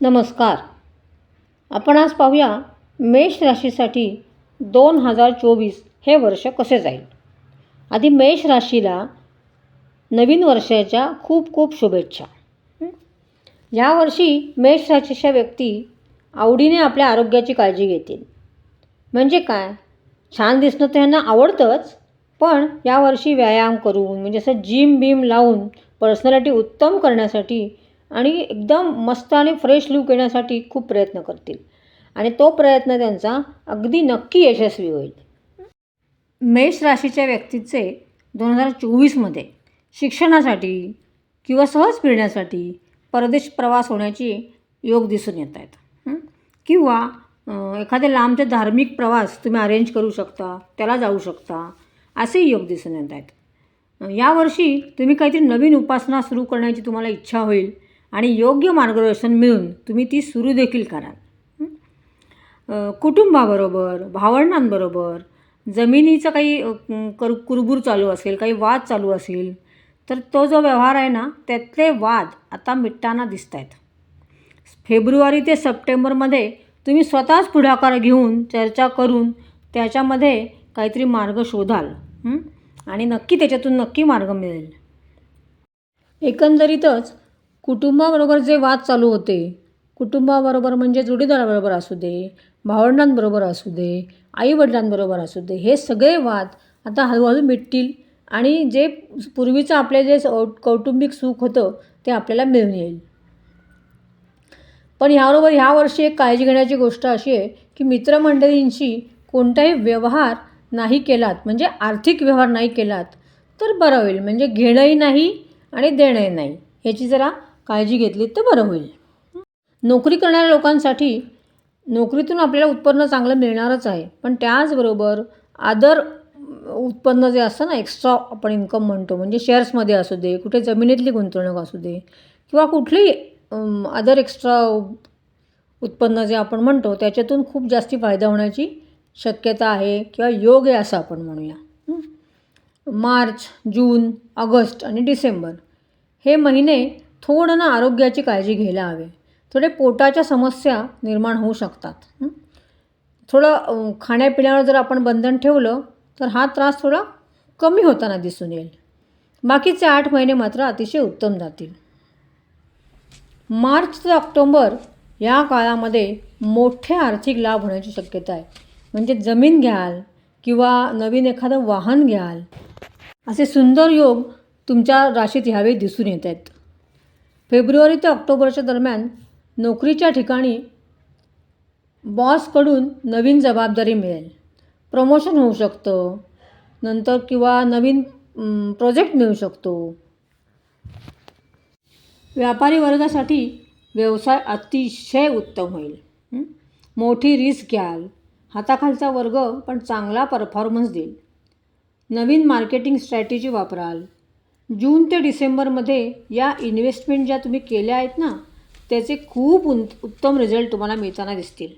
नमस्कार. आपण आज पाहूया मेष राशीसाठी दोन हजार चोवीस हे वर्ष कसे जाईल? आधी मेष राशीला नवीन वर्षाच्या खूप खूप शुभेच्छा. यावर्षी मेष राशीच्या व्यक्ती आवडीने आपल्या आरोग्याची काळजी घेतील. म्हणजे काय? छान दिसणं तर यांना आवडतंच पण यावर्षी व्यायाम करून म्हणजे असं जिम बिम लावून पर्सनॅलिटी उत्तम करण्यासाठी आणि एकदम मस्त आणि फ्रेश लूक येण्यासाठी खूप प्रयत्न करतील. आणि तो प्रयत्न त्यांचा अगदी नक्की यशस्वी होईल. मेष राशीच्या व्यक्तीचे दोन हजार चोवीसमध्ये शिक्षणासाठी किंवा सहज फिरण्यासाठी परदेश प्रवास होण्याची योग दिसून येत आहेत. किंवा एखादे लांबचे धार्मिक प्रवास तुम्ही अरेंज करू शकता त्याला जाऊ शकता असे योग दिसून येत आहेत. यावर्षी तुम्ही काहीतरी नवीन उपासना सुरू करण्याची तुम्हाला इच्छा होईल. आणि योग्य मार्गदर्शन मिळून तुम्ही ती सुरू देखील कराल. कुटुंबाबरोबर भावंडांबरोबर जमिनीचं काही कर कुरबूर चालू असेल काही वाद चालू असेल तर तो जो व्यवहार आहे ना त्यातले वाद आता मिटताना दिसत आहेत फेब्रुवारी ते सप्टेंबरमध्ये तुम्ही स्वतःच पुढाकार घेऊन चर्चा करून त्याच्यामध्ये काहीतरी मार्ग शोधाल. आणि नक्की त्याच्यातून नक्की मार्ग मिळेल. एकंदरीतच कुटुंबाबरोबर जे वाद चालू होते कुटुंबाबरोबर म्हणजे जोडीदाराबरोबर असू दे भावंडांबरोबर असू दे आईवडिलांबरोबर असू दे हे सगळे वाद आता हळूहळू मिटतील आणि जे पूर्वीचं आपले जे कौटुंबिक सुख होतं ते आपल्याला मिळून येईल. पण ह्याबरोबर ह्या वर्षी एक काळजी घेण्याची गोष्ट अशी आहे की मित्रमंडळींशी कोणताही व्यवहार नाही केलात म्हणजे आर्थिक व्यवहार नाही केलात तर बरं होईल. म्हणजे घेणंही नाही आणि देणंही नाही. ह्याची जरा काळजी घेतलीत तर बरं होईल. नोकरी करणाऱ्या लोकांसाठी नोकरीतून आपल्याला उत्पन्न चांगलं मिळणारच आहे. पण त्याचबरोबर आदर उत्पन्न जे असतं ना एक्स्ट्रा आपण इन्कम म्हणतो म्हणजे शेअर्समध्ये असू दे कुठे जमिनीतली गुंतवणूक असू दे किंवा कुठलीही अदर एक्स्ट्रा उत्पन्न जे आपण म्हणतो त्याच्यातून खूप जास्ती फायदा होण्याची शक्यता आहे किंवा योग आहे असं आपण म्हणूया. मार्च जून ऑगस्ट आणि डिसेंबर हे महिने थोडं ना आरोग्याची काळजी घ्यायला हवे. थोडे पोटाच्या समस्या निर्माण होऊ शकतात. थोडं खाण्यापिण्यावर जर आपण बंधन ठेवलं तर हा त्रास थोडा कमी होताना दिसून येईल. बाकीचे आठ महिने मात्र अतिशय उत्तम जातील. मार्च ते ऑक्टोंबर या काळामध्ये मोठे आर्थिक लाभ होण्याची शक्यता आहे. म्हणजे जमीन घ्याल किंवा नवीन एखादं वाहन घ्याल. असे सुंदर योग तुमच्या राशीत ह्यावेळी दिसून येत आहेत. फेब्रुवारी ते ऑक्टोबरच्या दरम्यान नोकरीच्या ठिकाणी बॉसकडून नवीन जबाबदारी मिळेल. प्रमोशन होऊ शकतं. नंतर किंवा नवीन प्रोजेक्ट मिळू शकतो. व्यापारी वर्गासाठी व्यवसाय अतिशय उत्तम होईल. मोठी रिस्क घ्याल. हाताखालचा वर्ग पण चांगला परफॉर्मन्स देईल. नवीन मार्केटिंग स्ट्रॅटेजी वापराल. जून ते डिसेंबरमध्ये या इन्व्हेस्टमेंट ज्या तुम्ही केल्या आहेत ना त्याचे खूप उं उत्तम रिझल्ट तुम्हाला मिळताना दिसतील.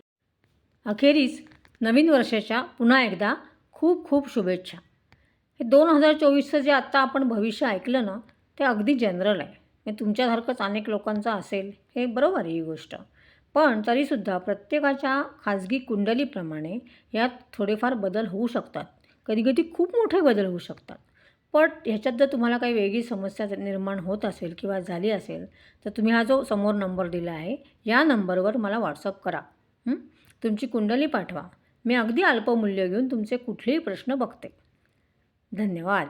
अखेरीस नवीन वर्षाच्या पुन्हा एकदा खूप खूप शुभेच्छा. हे दोन हजार चोवीसचं जे आत्ता आपण भविष्य ऐकलं ना ते अगदी जनरल आहे. हे तुमच्यासारखंच अनेक लोकांचं असेल हे बरोबर आहे ही गोष्ट. पण तरीसुद्धा प्रत्येकाच्या खाजगी कुंडलीप्रमाणे यात थोडेफार बदल होऊ शकतात. कधीकधी खूप मोठे बदल होऊ शकतात. पण ह्याच्यात जर तुम्हाला काही वेगळी समस्या निर्माण होत असेल किंवा झाली असेल तर तुम्ही हा जो समोर नंबर दिला आहे या नंबरवर मला व्हॉट्सअप करा. तुमची कुंडली पाठवा. मी अगदी अल्पमूल्य घेऊन तुमचे कुठलेही प्रश्न बघते. धन्यवाद.